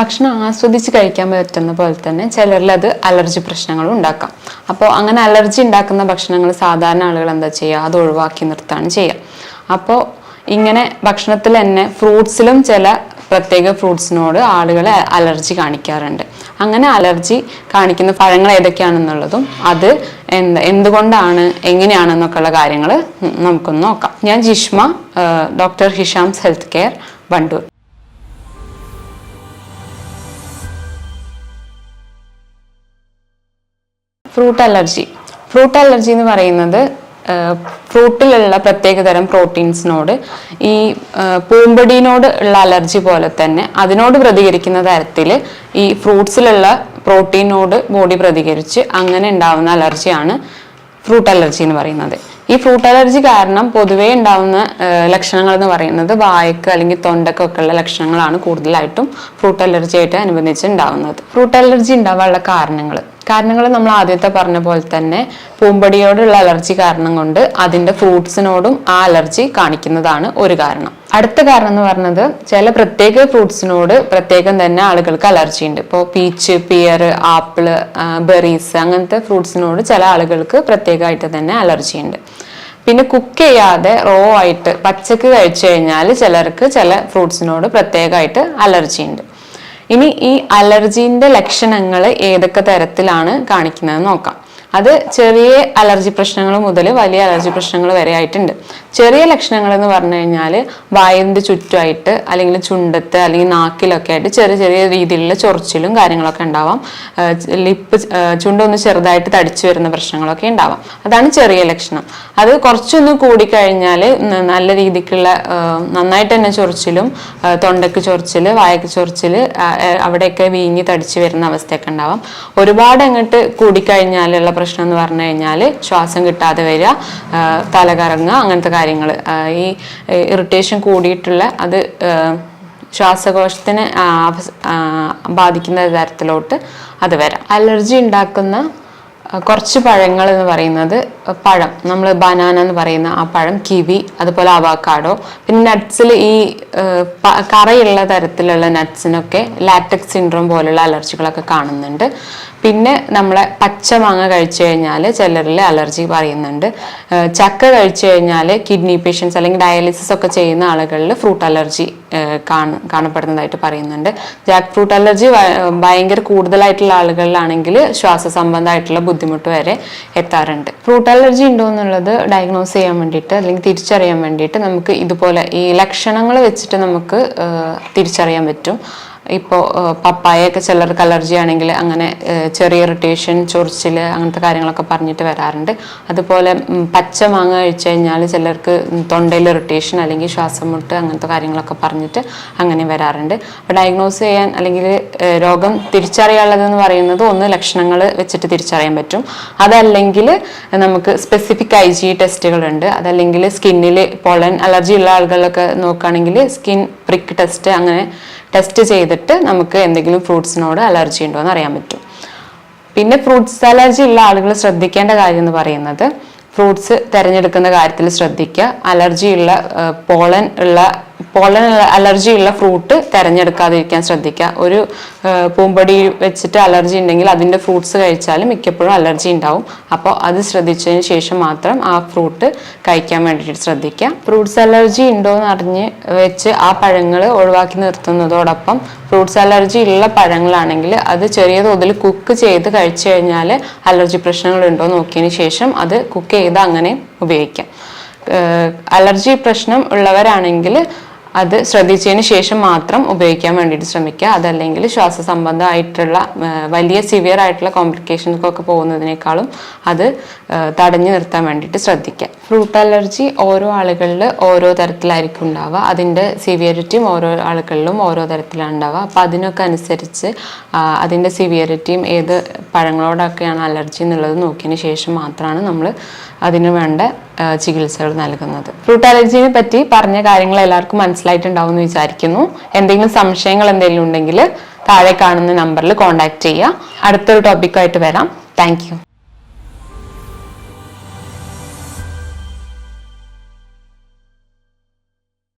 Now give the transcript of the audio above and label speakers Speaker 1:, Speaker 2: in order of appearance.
Speaker 1: ഭക്ഷണം ആസ്വദിച്ച് കഴിക്കാൻ പറ്റുന്ന പോലെ തന്നെ ചിലരിൽ അത് അലർജി പ്രശ്നങ്ങളും ഉണ്ടാക്കാം. അപ്പോൾ അങ്ങനെ അലർജി ഉണ്ടാക്കുന്ന ഭക്ഷണങ്ങൾ സാധാരണ ആളുകൾ എന്താ ചെയ്യുക? അത് ഒഴിവാക്കി നിർത്താണ് ചെയ്യുക. അപ്പോൾ ഇങ്ങനെ ഭക്ഷണത്തിൽ തന്നെ ഫ്രൂട്ട്സിലും ചില പ്രത്യേക ഫ്രൂട്ട്സിനോട് ആളുകൾ അലർജി കാണിക്കാറുണ്ട്. അങ്ങനെ അലർജി കാണിക്കുന്ന പഴങ്ങൾ ഏതൊക്കെയാണെന്നുള്ളതും അത് എന്ത് എന്തുകൊണ്ടാണ് എങ്ങനെയാണെന്നൊക്കെയുള്ള കാര്യങ്ങൾ നമുക്കൊന്ന് നോക്കാം. ഞാൻ Jishma doctor Hisham's health care Wandoor. Fruit allergy. Fruit allergy എന്ന് പറയുന്നത് ഫ്രൂട്ടിലുള്ള പ്രത്യേക തരം പ്രോട്ടീൻസിനോട് ഈ പൂമ്പടിയിനോട് ഉള്ള അലർജി പോലെ തന്നെ അതിനോട് പ്രതികരിക്കുന്ന തരത്തിൽ ഈ ഫ്രൂട്ട്സിലുള്ള പ്രോട്ടീനോട് ബോഡി പ്രതികരിച്ച് അങ്ങനെ ഉണ്ടാവുന്ന അലർജിയാണ് ഫ്രൂട്ട് അലർജി എന്ന് പറയുന്നത്. ഈ ഫ്രൂട്ട് അലർജി കാരണം പൊതുവേ ഉണ്ടാവുന്ന ലക്ഷണങ്ങൾ എന്ന് പറയുന്നത് വായക്ക് അല്ലെങ്കിൽ തൊണ്ടക്കൊക്കെ ഉള്ള ലക്ഷണങ്ങളാണ് കൂടുതലായിട്ടും ഫ്രൂട്ട് അലർജി ആയിട്ട് അനുബന്ധിച്ച് ഉണ്ടാവുന്നത്. ഫ്രൂട്ട് അലർജി ഉണ്ടാവാനുള്ള കാരണങ്ങൾ കാരണങ്ങൾ നമ്മൾ ആദ്യത്തെ പറഞ്ഞ പോലെ തന്നെ പൂമ്പടിയോടുള്ള അലർജി കാരണം കൊണ്ട് അതിന്റെ ഫ്രൂട്ട്സിനോടും ആ അലർജി കാണിക്കുന്നതാണ് ഒരു കാരണം. അടുത്ത കാരണം എന്ന് പറഞ്ഞത് ചില പ്രത്യേക ഫ്രൂട്ട്സിനോട് പ്രത്യേകം തന്നെ ആളുകൾക്ക് അലർജി ഉണ്ട്. ഇപ്പോൾ പീച്ച് പിയർ ആപ്പിൾ ബെറീസ് അങ്ങനത്തെ ഫ്രൂട്ട്സിനോട് ചില ആളുകൾക്ക് പ്രത്യേകമായിട്ട് തന്നെ അലർജി ഉണ്ട്. പിന്നെ കുക്ക് ചെയ്യാതെ റോ ആയിട്ട് പച്ചക്ക് കഴിച്ചു കഴിഞ്ഞാൽ ചിലർക്ക് ചില ഫ്രൂട്ട്സിനോട് പ്രത്യേകമായിട്ട് അലർജി ഉണ്ട്. ഇനി ഈ അലർജീന്റെ ലക്ഷണങ്ങൾ ഏതൊക്കെ തരത്തിലാണ് കാണിക്കുന്നത് നോക്കാം. അത് ചെറിയ അലർജി പ്രശ്നങ്ങൾ മുതൽ വലിയ അലർജി പ്രശ്നങ്ങൾ വരെ ആയിട്ടുണ്ട്. ചെറിയ ലക്ഷണങ്ങൾ എന്ന് പറഞ്ഞു കഴിഞ്ഞാൽ വായന്റെ ചുറ്റുമായിട്ട് അല്ലെങ്കിൽ ചുണ്ടത്ത് അല്ലെങ്കിൽ നാക്കിലൊക്കെ ആയിട്ട് ചെറിയ ചെറിയ രീതിയിലുള്ള ചൊറിച്ചിലും കാര്യങ്ങളൊക്കെ ഉണ്ടാവാം. ലിപ്പ് ചുണ്ടൊന്ന് ചെറുതായിട്ട് തടിച്ചു വരുന്ന പ്രശ്നങ്ങളൊക്കെ ഉണ്ടാവാം. അതാണ് ചെറിയ ലക്ഷണം. അത് കുറച്ചൊന്ന് കൂടിക്കഴിഞ്ഞാൽ നല്ല രീതിക്കുള്ള നന്നായിട്ട് തന്നെ ചൊറിച്ചിലും തൊണ്ടയ്ക്ക് ചൊറിച്ചിൽ വായക്ക് ചൊറിച്ചിൽ അവിടെയൊക്കെ വീങ്ങി തടിച്ചു വരുന്ന അവസ്ഥയൊക്കെ ഉണ്ടാവാം. ഒരുപാട് അങ്ങോട്ട് കൂടിക്കഴിഞ്ഞാലുള്ള പ്രശ്നം എന്ന് പറഞ്ഞു കഴിഞ്ഞാൽ ശ്വാസം കിട്ടാതെ വരിക തലകറങ്ങുക അങ്ങനത്തെ കാര്യങ്ങൾ ഈ ഇറിറ്റേഷൻ കൂടിയിട്ടുള്ള അത് ശ്വാസകോശത്തിന് ബാധിക്കുന്ന തരത്തിലോട്ട് അത് വരാം. അലർജി ഉണ്ടാക്കുന്ന കുറച്ച് പഴങ്ങൾ എന്ന് പറയുന്നത് പഴം. നമ്മൾ ബനാന എന്ന് പറയുന്ന ആ പഴം കിവി അതുപോലെ അവാക്കാഡോ പിന്നെ നട്ട്സിൽ ഈ കറയുള്ള തരത്തിലുള്ള നട്ട്സിനൊക്കെ ലാറ്റക്സ് സിൻഡ്രോം പോലുള്ള അലർജികളൊക്കെ കാണുന്നുണ്ട്. പിന്നെ നമ്മളെ പച്ചമാങ്ങ കഴിച്ചു കഴിഞ്ഞാൽ ചിലരിൽ അലർജി പറയുന്നുണ്ട്. ചക്ക കഴിച്ചു കഴിഞ്ഞാൽ കിഡ്നി പേഷ്യൻസ് അല്ലെങ്കിൽ ഡയാലിസിസ് ഒക്കെ ചെയ്യുന്ന ആളുകളിൽ ഫ്രൂട്ട് അലർജി കാണ കാണപ്പെടുന്നതായിട്ട് പറയുന്നുണ്ട്. ജാക്ക് ഫ്രൂട്ട് അലർജി ഭയങ്കര കൂടുതലായിട്ടുള്ള ആളുകളിലാണെങ്കിൽ ശ്വാസ സംബന്ധമായിട്ടുള്ള ബുദ്ധിമുട്ട് വരെ എത്താറുണ്ട്. ഫ്രൂട്ട് അലർജി ഉണ്ടോ എന്നുള്ളത് ഡയഗ്നോസ് ചെയ്യാൻ വേണ്ടിയിട്ട് അല്ലെങ്കിൽ തിരിച്ചറിയാൻ വേണ്ടിയിട്ട് നമുക്ക് ഇതുപോലെ ഈ ലക്ഷണങ്ങൾ വെച്ചിട്ട് നമുക്ക് തിരിച്ചറിയാൻ പറ്റും. ഇപ്പോൾ പപ്പായൊക്കെ ചിലർക്ക് അലർജി ആണെങ്കിൽ അങ്ങനെ ചെറിയ ഇറിറ്റേഷൻ ചൊറിച്ചിൽ അങ്ങനത്തെ കാര്യങ്ങളൊക്കെ പറഞ്ഞിട്ട് വരാറുണ്ട്. അതുപോലെ പച്ച മാങ്ങ കഴിച്ചു കഴിഞ്ഞാൽ ചിലർക്ക് തൊണ്ടയിൽ ഇറിറ്റേഷൻ അല്ലെങ്കിൽ ശ്വാസം മുട്ട് അങ്ങനത്തെ കാര്യങ്ങളൊക്കെ പറഞ്ഞിട്ട് അങ്ങനെ വരാറുണ്ട്. അപ്പോൾ ഡയഗ്നോസ് ചെയ്യാൻ അല്ലെങ്കിൽ രോഗം തിരിച്ചറിയാനുള്ളതെന്ന് പറയുന്നത് ഒന്ന് ലക്ഷണങ്ങൾ വെച്ചിട്ട് തിരിച്ചറിയാൻ പറ്റും. അതല്ലെങ്കിൽ നമുക്ക് സ്പെസിഫിക് ഐ ജി ടെസ്റ്റുകളുണ്ട്. അതല്ലെങ്കിൽ സ്കിന്നിൽ പൊളൻ അലർജി ഉള്ള ആളുകളൊക്കെ നോക്കുകയാണെങ്കിൽ സ്കിൻ പ്രിക്ക് ടെസ്റ്റ് അങ്ങനെ ടെസ്റ്റ് ചെയ്തിട്ട് നമുക്ക് എന്തെങ്കിലും ഫ്രൂട്ട്സിനോട് അലർജി ഉണ്ടോ എന്ന് അറിയാൻ പറ്റും. പിന്നെ ഫ്രൂട്ട്സ് അലർജി ഉള്ള ആളുകൾ ശ്രദ്ധിക്കേണ്ട കാര്യം എന്ന് പറയുന്നത് ഫ്രൂട്ട്സ് തിരഞ്ഞെടുക്കുന്ന കാര്യത്തിൽ ശ്രദ്ധിക്കുക. അലർജി ഉള്ള പോളൻ ഉള്ള പോളൻ അലർജി ഫ്രൂട്ട് തിരഞ്ഞെടുക്കാതിരിക്കാൻ ശ്രദ്ധിക്കുക. ഒരു പൂമ്പടി വെച്ചിട്ട് അലർജി ഉണ്ടെങ്കിൽ അതിന്റെ ഫ്രൂട്ട്സ് കഴിച്ചാൽ മിക്കപ്പോഴും അലർജി ഉണ്ടാവും. അപ്പോൾ അത് ശ്രദ്ധിച്ചതിന് ശേഷം മാത്രം ആ ഫ്രൂട്ട് കഴിക്കാൻ വേണ്ടിയിട്ട് ശ്രദ്ധിക്കുക. ഫ്രൂട്ട്സ് അലർജി ഉണ്ടോ എന്ന് അറിഞ്ഞ് വെച്ച് ആ പഴങ്ങൾ ഒഴിവാക്കി നിർത്തുന്നതോടൊപ്പം ഫ്രൂട്ട്സ് അലർജി ഉള്ള പഴങ്ങളാണെങ്കിൽ അത് ചെറിയ തോതിൽ കുക്ക് ചെയ്ത് കഴിച്ചു കഴിഞ്ഞാൽ അലർജി പ്രശ്നങ്ങൾ ഉണ്ടോ നോക്കിയതിന് ശേഷം അത് കുക്ക് ചെയ്ത് അങ്ങനെ ഉപയോഗിക്കാം അലർജി പ്രശ്നം ഉള്ളവരാണെങ്കിൽ അത് ശ്രദ്ധിച്ചതിന് ശേഷം മാത്രം ഉപയോഗിക്കാൻ വേണ്ടിയിട്ട് ശ്രമിക്കുക. അതല്ലെങ്കിൽ ശ്വാസ സംബന്ധമായിട്ടുള്ള വലിയ സിവിയർ ആയിട്ടുള്ള കോംപ്ലിക്കേഷൻസൊക്കെ പോകുന്നതിനേക്കാളും അത് തടഞ്ഞു നിർത്താൻ വേണ്ടിയിട്ട് ശ്രദ്ധിക്കുക. ഫ്രൂട്ട് അലർജി ഓരോ ആളുകളിൽ ഓരോ തരത്തിലായിരിക്കും ഉണ്ടാവുക. അതിന്റെ സിവിയറിറ്റിയും ഓരോ ആളുകളിലും ഓരോ തരത്തിലാണ് ഉണ്ടാവുക. അപ്പം അതിനൊക്കെ അനുസരിച്ച് അതിന്റെ സിവിയറിറ്റിയും ഏത് പഴങ്ങളോടൊക്കെയാണ് അലർജി എന്നുള്ളത് നോക്കിയതിന് ശേഷം മാത്രമാണ് നമ്മൾ അതിന് വേണ്ട ചികിത്സകൾ നൽകുന്നത്. ഫ്രൂട്ട് അലർജിനെ പറ്റി പറഞ്ഞ കാര്യങ്ങൾ എല്ലാവർക്കും മനസ്സിലായിട്ടുണ്ടാവും എന്ന് വിചാരിക്കുന്നു. എന്തെങ്കിലും സംശയങ്ങൾ എന്തെങ്കിലും ഉണ്ടെങ്കിൽ താഴെ കാണുന്ന നമ്പറിൽ കോൺടാക്ട് ചെയ്യുക. അടുത്തൊരു ടോപ്പിക്കായിട്ട് വരാം. താങ്ക്